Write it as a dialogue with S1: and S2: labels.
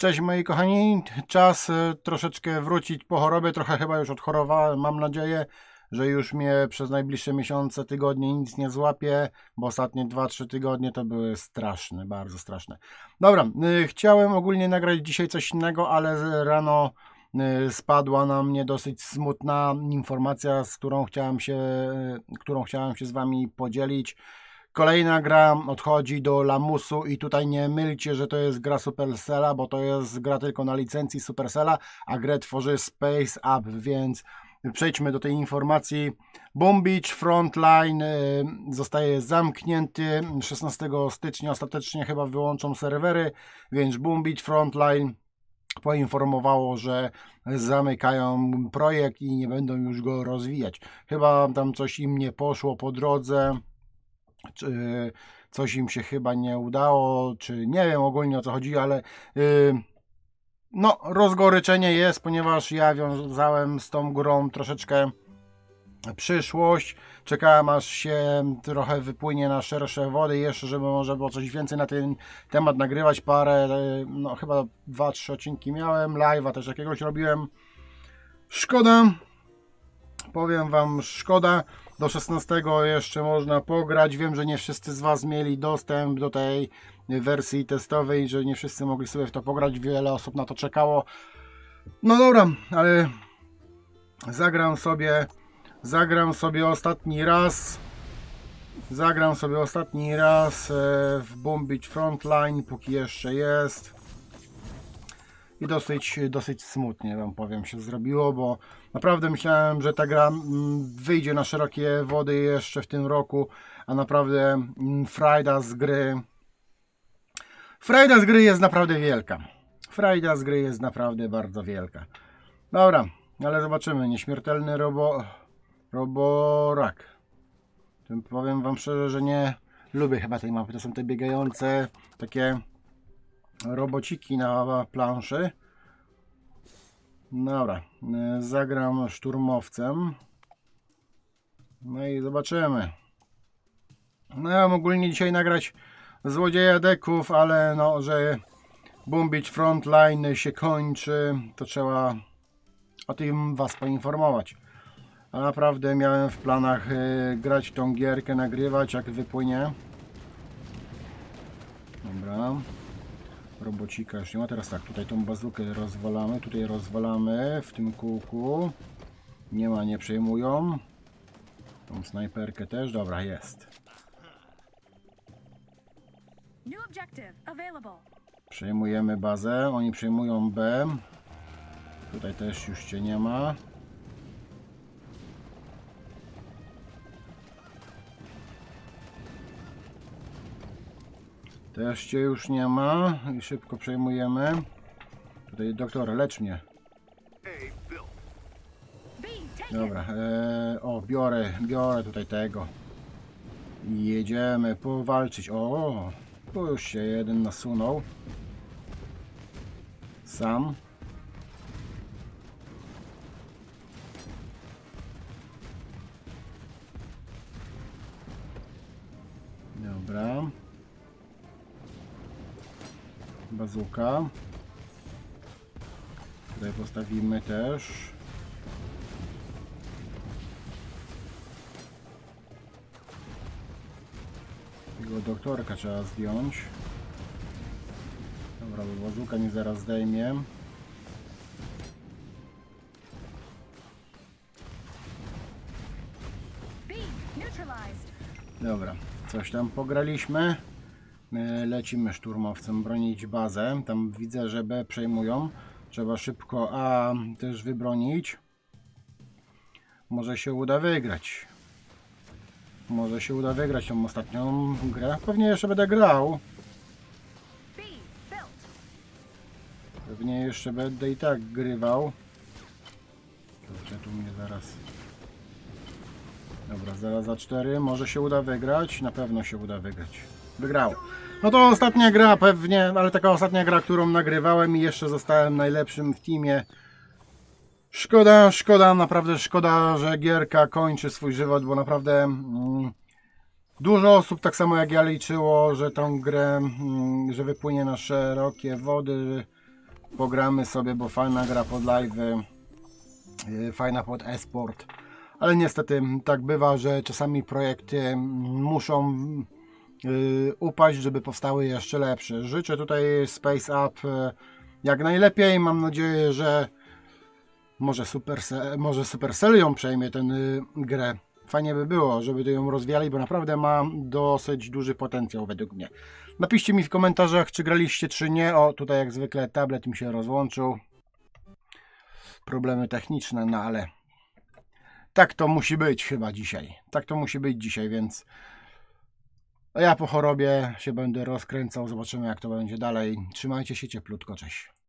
S1: Cześć moi kochani, czas e, troszeczkę wrócić po chorobie, trochę chyba już odchorowałem, mam nadzieję, że już mnie przez najbliższe miesiące, tygodnie nic nie złapie, bo ostatnie 2-3 tygodnie to były straszne, bardzo straszne. Dobra, y, chciałem ogólnie nagrać dzisiaj coś innego, ale rano y, spadła na mnie dosyć smutna informacja, z którą chciałem się, którą chciałem się z wami podzielić. Kolejna gra odchodzi do Lamusu i tutaj nie mylcie, że to jest gra Supercella, bo to jest gra tylko na licencji Supercella, a grę tworzy Space Up, więc przejdźmy do tej informacji. Boom Beach Frontline y, zostaje zamknięty 16 stycznia, ostatecznie chyba wyłączą serwery, więc Boom Beach Frontline poinformowało, że zamykają projekt i nie będą już go rozwijać. Chyba tam coś im nie poszło po drodze czy coś im się chyba nie udało, czy nie wiem ogólnie o co chodzi, ale yy, no rozgoryczenie jest, ponieważ ja wiązałem z tą grą troszeczkę przyszłość. Czekałem aż się trochę wypłynie na szersze wody jeszcze, żeby może było coś więcej na ten temat nagrywać. Parę, yy, no chyba dwa, trzy odcinki miałem, live'a też jakiegoś robiłem. Szkoda, powiem wam, szkoda. Do 16 jeszcze można pograć. Wiem, że nie wszyscy z Was mieli dostęp do tej wersji testowej, że nie wszyscy mogli sobie w to pograć. Wiele osób na to czekało. No dobra, ale zagram sobie, zagram sobie ostatni raz. Zagram sobie ostatni raz e, w Boom Beach Frontline, póki jeszcze jest. I dosyć, dosyć smutnie wam powiem się zrobiło, bo naprawdę myślałem, że ta gra mm, wyjdzie na szerokie wody jeszcze w tym roku, a naprawdę mm, frajda z gry frajda z gry jest naprawdę wielka. Frajda z gry jest naprawdę bardzo wielka. Dobra, ale zobaczymy. Nieśmiertelny robo... roborak. Tym powiem wam szczerze, że nie lubię chyba tej mapy. To są te biegające takie robociki na planszy. Dobra, e, zagram szturmowcem. No i zobaczymy. No ja ogólnie dzisiaj nagrać złodzieja deków, ale no, że Beach Frontline się kończy, to trzeba o tym was poinformować. A naprawdę miałem w planach e, grać tą gierkę, nagrywać jak wypłynie. Dobra. Robocika już nie ma. Teraz tak, tutaj tą bazukę rozwalamy, tutaj rozwalamy w tym kółku. Nie ma, nie przejmują. Tą snajperkę też, dobra, jest. Przejmujemy bazę, oni przejmują B. Tutaj też już cię nie ma. Cię już nie ma i szybko przejmujemy. Tutaj doktor, lecz mnie. Dobra, e, o biorę, biorę tutaj tego. I jedziemy powalczyć. O, tu już się jeden nasunął. Sam. Dobra. Bazuka. Tutaj postawimy też. Tego doktorka trzeba zdjąć. Dobra, bo bazuka nie zaraz zdejmie. Dobra, coś tam pograliśmy. E, Lecimy szturmowcem bronić bazę. Tam widzę, że B przejmują. Trzeba szybko A też wybronić. Może się uda wygrać. Może się uda wygrać tą ostatnią grę. Pewnie jeszcze będę grał. Pewnie jeszcze będę i tak grywał. Kurczę, tu mnie zaraz... Dobra, zaraz za 4. Może się uda wygrać? Na pewno się uda wygrać. Wygrał. No to ostatnia gra pewnie, ale taka ostatnia gra, którą nagrywałem i jeszcze zostałem najlepszym w teamie. Szkoda, szkoda, naprawdę szkoda, że gierka kończy swój żywot, bo naprawdę mm, dużo osób, tak samo jak ja liczyło, że tą grę, mm, że wypłynie na szerokie wody, pogramy sobie, bo fajna gra pod live, yy, fajna pod e-sport. Ale niestety tak bywa, że czasami projekty muszą upaść, żeby powstały jeszcze lepsze. Życzę tutaj Space Up yy, jak najlepiej. Mam nadzieję, że może Supercell, może Supercell ją przejmie tę y, grę. Fajnie by było, żeby ją rozwijali, bo naprawdę ma dosyć duży potencjał według mnie. Napiszcie mi w komentarzach, czy graliście, czy nie. O, tutaj jak zwykle tablet mi się rozłączył. Problemy techniczne, no ale tak to musi być chyba dzisiaj. Tak to musi być dzisiaj, więc a ja po chorobie się będę rozkręcał. Zobaczymy, jak to będzie dalej. Trzymajcie się cieplutko, cześć.